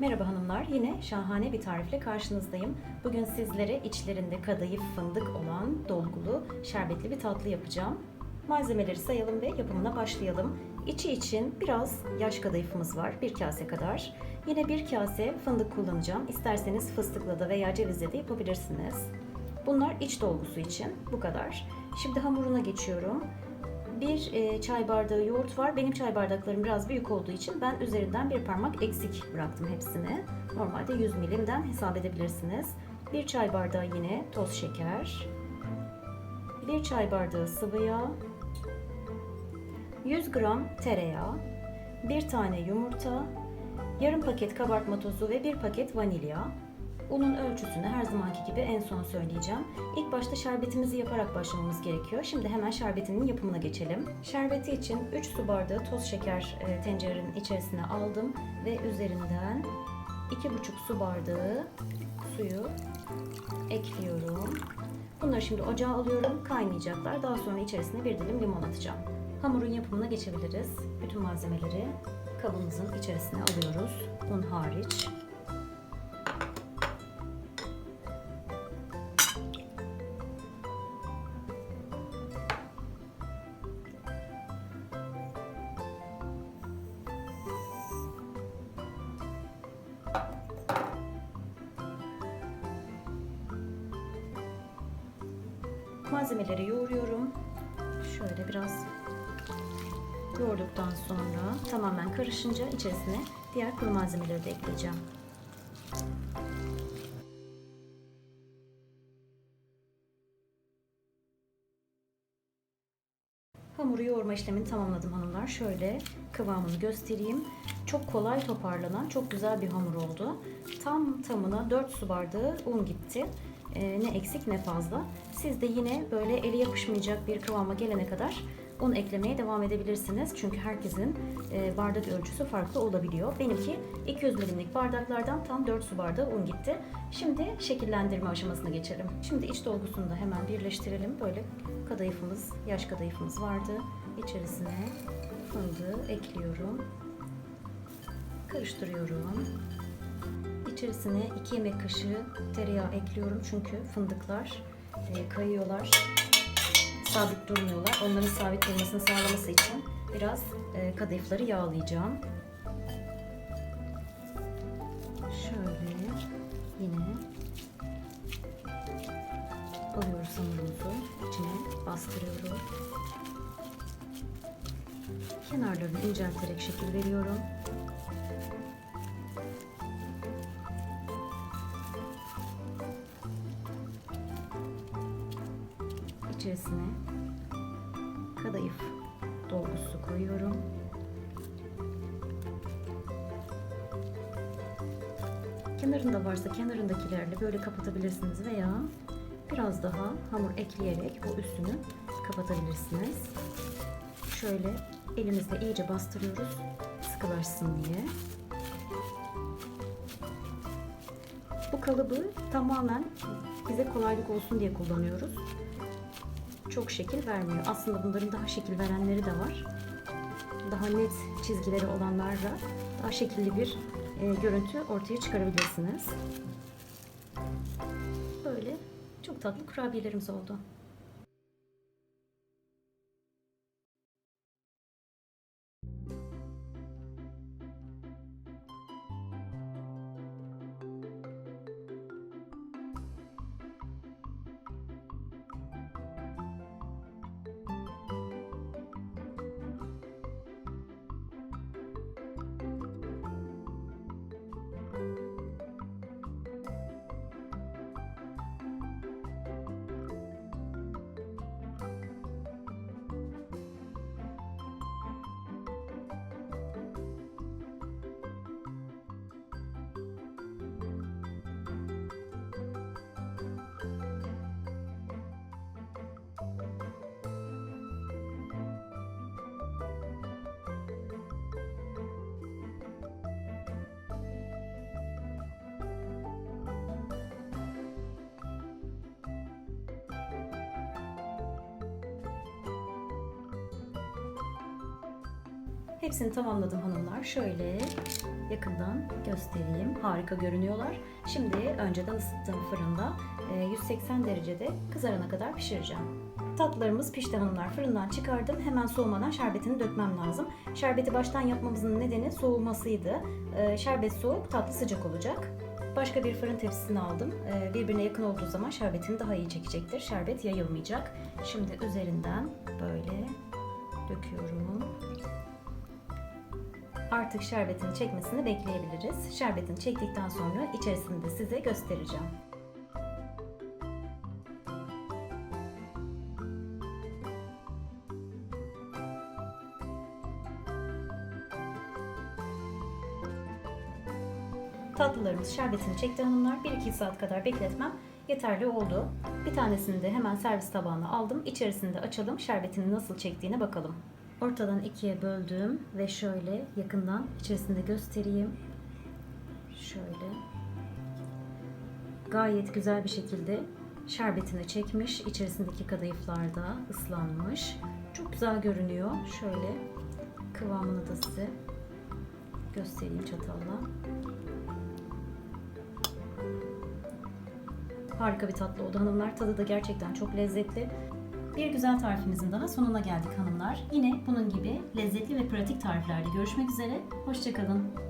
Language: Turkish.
Merhaba hanımlar, yine şahane bir tarifle karşınızdayım. Bugün sizlere içlerinde kadayıf fındık olan dolgulu, şerbetli bir tatlı yapacağım. Malzemeleri sayalım ve yapımına başlayalım. İçi için biraz yaş kadayıfımız var, bir kase kadar. Yine bir kase fındık kullanacağım. İsterseniz fıstıkla da veya cevizle de yapabilirsiniz. Bunlar iç dolgusu için, bu kadar. Şimdi hamuruna geçiyorum. Bir e, çay bardağı yoğurt var. Benim çay bardaklarım biraz büyük olduğu için ben üzerinden bir parmak eksik bıraktım hepsini. Normalde 100 milimden hesap edebilirsiniz. Bir çay bardağı yine toz şeker. Bir çay bardağı sıvı yağ. 100 gram tereyağı. Bir tane yumurta. Yarım paket kabartma tozu ve bir paket vanilya. Unun ölçüsünü her zamanki gibi en son söyleyeceğim. İlk başta şerbetimizi yaparak başlamamız gerekiyor. Şimdi hemen şerbetinin yapımına geçelim. Şerbeti için 3 su bardağı toz şeker e, tencerenin içerisine aldım ve üzerinden 2,5 su bardağı suyu ekliyorum. Bunları şimdi ocağa alıyorum. Kaynayacaklar. Daha sonra içerisine bir dilim limon atacağım. Hamurun yapımına geçebiliriz. Bütün malzemeleri kabımızın içerisine alıyoruz. Un hariç. Malzemeleri yoğuruyorum. Şöyle biraz yoğurduktan sonra tamamen karışınca içerisine diğer kuru malzemeleri de ekleyeceğim. Hamuru yoğurma işlemini tamamladım hanımlar. Şöyle kıvamını göstereyim. Çok kolay toparlanan, çok güzel bir hamur oldu. Tam tamına 4 su bardağı un gitti. Ee, ne eksik ne fazla. Siz de yine böyle eli yapışmayacak bir kıvama gelene kadar un eklemeye devam edebilirsiniz. Çünkü herkesin e, bardak ölçüsü farklı olabiliyor. Benimki 200 milimlik bardaklardan tam 4 su bardağı un gitti. Şimdi şekillendirme aşamasına geçelim. Şimdi iç dolgusunu da hemen birleştirelim. Böyle kadayıfımız, yaş kadayıfımız vardı. İçerisine fındığı ekliyorum. Karıştırıyorum. İçerisine 2 yemek kaşığı tereyağı ekliyorum. Çünkü fındıklar e, kayıyorlar sabit durmuyorlar. Onların sabit durmasını sağlaması için biraz e, kadayıfları yağlayacağım. Şöyle yine alıyoruz hamurumuzu. içine bastırıyorum. Kenarlarını incelterek şekil veriyorum. İçerisine kadayıf dolgusu koyuyorum. Kenarında varsa kenarındakilerle böyle kapatabilirsiniz veya biraz daha hamur ekleyerek bu üstünü kapatabilirsiniz. Şöyle elimizle iyice bastırıyoruz sıkılaşsın diye. Bu kalıbı tamamen bize kolaylık olsun diye kullanıyoruz çok şekil vermiyor. Aslında bunların daha şekil verenleri de var. Daha net çizgileri olanlarla daha şekilli bir e, görüntü ortaya çıkarabilirsiniz. Böyle çok tatlı kurabiyelerimiz oldu. Hepsini tamamladım hanımlar. Şöyle yakından göstereyim. Harika görünüyorlar. Şimdi önceden ısıttığım fırında e, 180 derecede kızarana kadar pişireceğim. Tatlılarımız pişti hanımlar. Fırından çıkardım. Hemen soğumadan şerbetini dökmem lazım. Şerbeti baştan yapmamızın nedeni soğumasıydı. Ee, Şerbet soğuk, tatlı sıcak olacak. Başka bir fırın tepsisini aldım. Ee, Birbirine yakın olduğu zaman şerbetini daha iyi çekecektir. Şerbet yayılmayacak. Şimdi üzerinden böyle döküyorum. Artık şerbetini çekmesini bekleyebiliriz. Şerbetini çektikten sonra içerisini de size göstereceğim. Tatlılarımız şerbetini çekti hanımlar. 1-2 saat kadar bekletmem yeterli oldu. Bir tanesini de hemen servis tabağına aldım. İçerisini de açalım. Şerbetini nasıl çektiğine bakalım. Ortadan ikiye böldüm ve şöyle yakından içerisinde göstereyim. Şöyle. Gayet güzel bir şekilde şerbetini çekmiş. İçerisindeki kadayıflar da ıslanmış. Çok güzel görünüyor. Şöyle kıvamını da size göstereyim çatalla. Harika bir tatlı oldu hanımlar. Tadı da gerçekten çok lezzetli. Bir güzel tarifimizin daha sonuna geldik hanımlar. Yine bunun gibi lezzetli ve pratik tariflerde görüşmek üzere. Hoşçakalın.